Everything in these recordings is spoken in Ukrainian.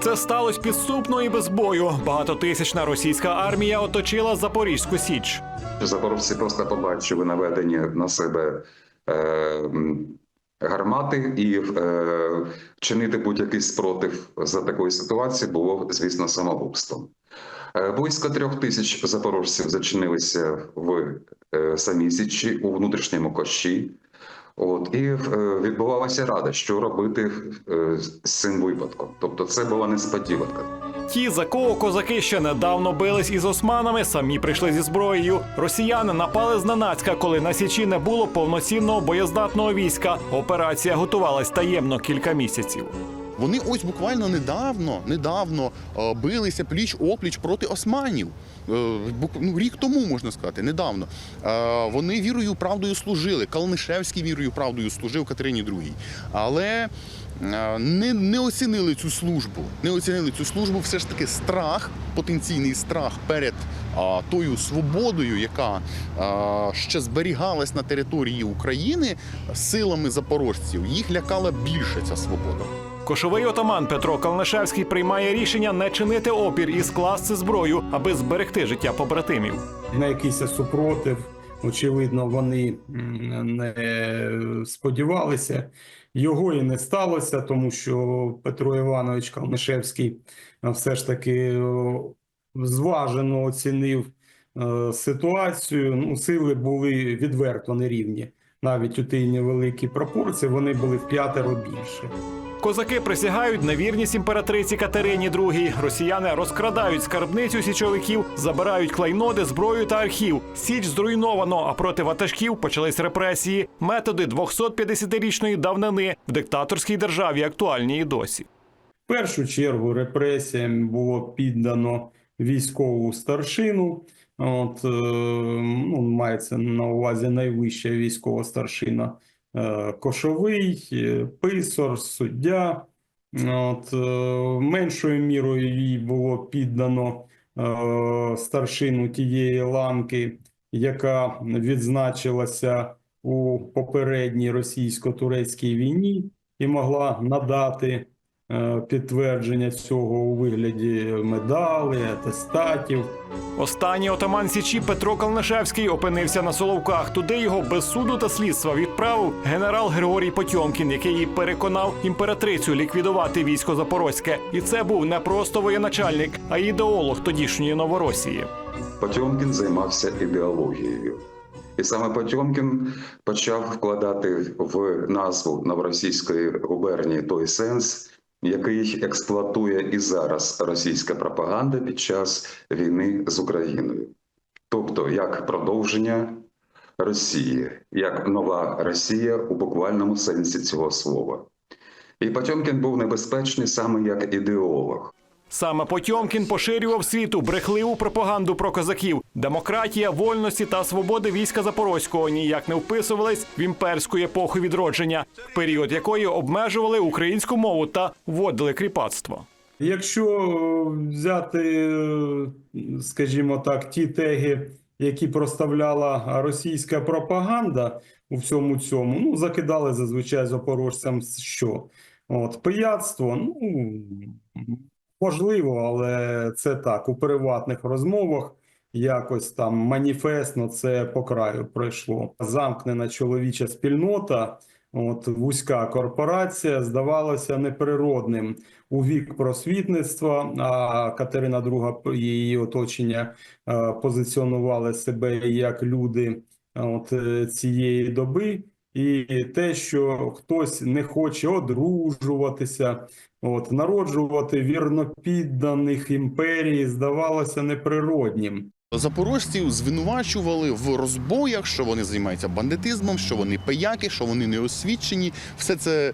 Це сталося підступно і без бою. Багатотисячна російська армія оточила Запорізьку Січ. Запорожці просто побачили наведені на себе е, гармати, і е, чинити будь-який спротив за такої ситуації було, звісно, самогубством. Е, близько трьох тисяч запорожців зачинилися в е, самій Січі у внутрішньому кощі. От і е, відбувалася рада, що робити е, з цим випадком. Тобто, це була несподіванка. Ті, за кого козаки ще недавно бились із османами, самі прийшли зі зброєю. Росіяни напали зненацька, коли на січі не було повноцінного боєздатного війська. Операція готувалась таємно кілька місяців. Вони ось буквально недавно, недавно е, билися пліч опліч проти османів. Е, ну, рік тому можна сказати, недавно. Е, Вони вірою правдою служили. Калнишевський вірою правдою служив Катерині II. Але не, не оцінили цю службу. Не оцінили цю службу. Все ж таки страх, потенційний страх перед а, тою свободою, яка а, ще зберігалась на території України силами запорожців. Їх лякала більше ця свобода. Кошовий отаман Петро Калнишевський приймає рішення не чинити опір і скласти зброю, аби зберегти життя побратимів. на якийсь супротив. Очевидно, вони не сподівалися. Його і не сталося, тому що Петро Іванович Калнишевський е, все ж таки зважено оцінив е, ситуацію. Ну, сили були відверто нерівні. Навіть у тій невеликій пропорції вони були в п'ятеро більше. Козаки присягають на вірність імператриці Катерині II. Росіяни розкрадають скарбницю січовиків, забирають клейноди, зброю та архів. Січ зруйновано, а проти ватажків почались репресії. Методи 250-річної давнини в диктаторській державі актуальні і досі. В першу чергу репресіям було піддано військову старшину. От, е, ну, мається на увазі найвища військова старшина е, Кошовий, е, писар, суддя. От, меншою мірою їй було піддано старшину тієї ланки, яка відзначилася у попередній російсько-турецькій війні і могла надати підтвердження цього у вигляді медалей, атестатів. Останній отаман Січі Петро Калнишевський опинився на Соловках. Туди його без суду та слідства відправив генерал Григорій Потьомкін, який переконав імператрицю ліквідувати військо Запорозьке. І це був не просто воєначальник, а ідеолог тодішньої Новоросії. Потьомкін займався ідеологією. І саме Потьомкін почав вкладати в назву новоросійської губернії той сенс, який експлуатує і зараз російська пропаганда під час війни з Україною. Тобто, як продовження Росії, як нова Росія у буквальному сенсі цього слова. І Потьомкін був небезпечний саме як ідеолог. Саме Потьомкін поширював світу брехливу пропаганду про козаків. Демократія, вольності та свободи війська Запорозького ніяк не вписувались в імперську епоху відродження, період якої обмежували українську мову та вводили кріпацтво. Якщо взяти, скажімо так, ті теги, які проставляла російська пропаганда у всьому цьому, ну закидали зазвичай запорожцям що? От пияцтво, ну можливо, але це так у приватних розмовах. Якось там маніфестно це по краю пройшло. Замкнена чоловіча спільнота, от вузька корпорація здавалося неприродним у вік просвітництва. А Катерина II і її оточення е, позиціонували себе як люди от е, цієї доби. І те, що хтось не хоче одружуватися, от народжувати вірнопідданих імперії, здавалося неприроднім. Запорожців звинувачували в розбоях, що вони займаються бандитизмом, що вони пияки, що вони неосвічені. Все це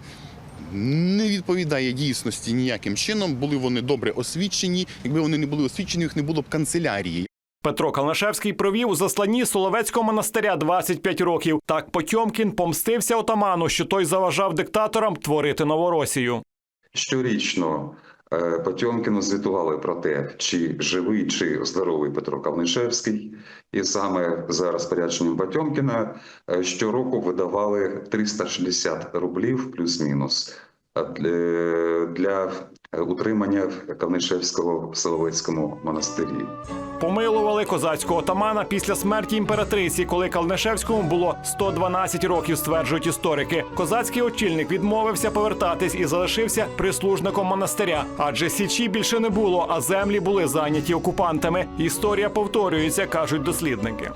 не відповідає дійсності ніяким чином. Були вони добре освічені. Якби вони не були освічені, їх не було б канцелярії. Петро Калнишевський провів у засланні Соловецького монастиря 25 років. Так Потьомкін помстився отаману, що той заважав диктаторам творити Новоросію. Щорічно е, Потьомкіну звітували про те, чи живий, чи здоровий Петро Калнишевський. І саме за розпорядженням Потьомкіна е, щороку видавали 360 рублів плюс-мінус е, для- утримання Кавнишевського в Соловецькому монастирі. Помилували козацького отамана після смерті імператриці, коли Калнишевському було 112 років, стверджують історики. Козацький очільник відмовився повертатись і залишився прислужником монастиря. Адже січі більше не було, а землі були зайняті окупантами. Історія повторюється, кажуть дослідники.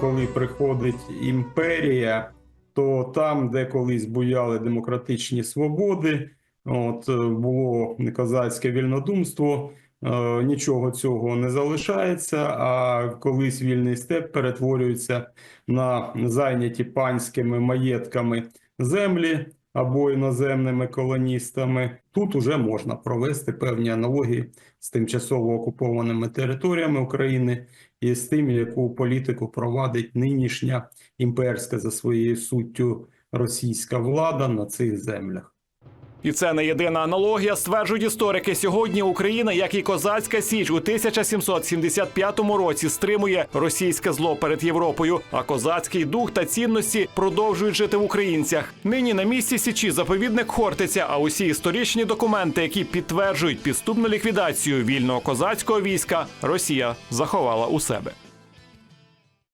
Коли приходить імперія, то там, де колись буяли демократичні свободи, от е, було козацьке вільнодумство. е, Нічого цього не залишається, а колись вільний степ перетворюється на зайняті панськими маєтками землі або іноземними колоністами. Тут уже можна провести певні аналогії з тимчасово окупованими територіями України і з тим, яку політику провадить нинішня імперська за своєю суттю російська влада на цих землях. І це не єдина аналогія, стверджують історики. Сьогодні Україна, як і козацька січ, у 1775 році стримує російське зло перед Європою. А козацький дух та цінності продовжують жити в українцях. Нині на місці січі заповідник Хортиця. А усі історичні документи, які підтверджують підступну ліквідацію вільного козацького війська, Росія заховала у себе.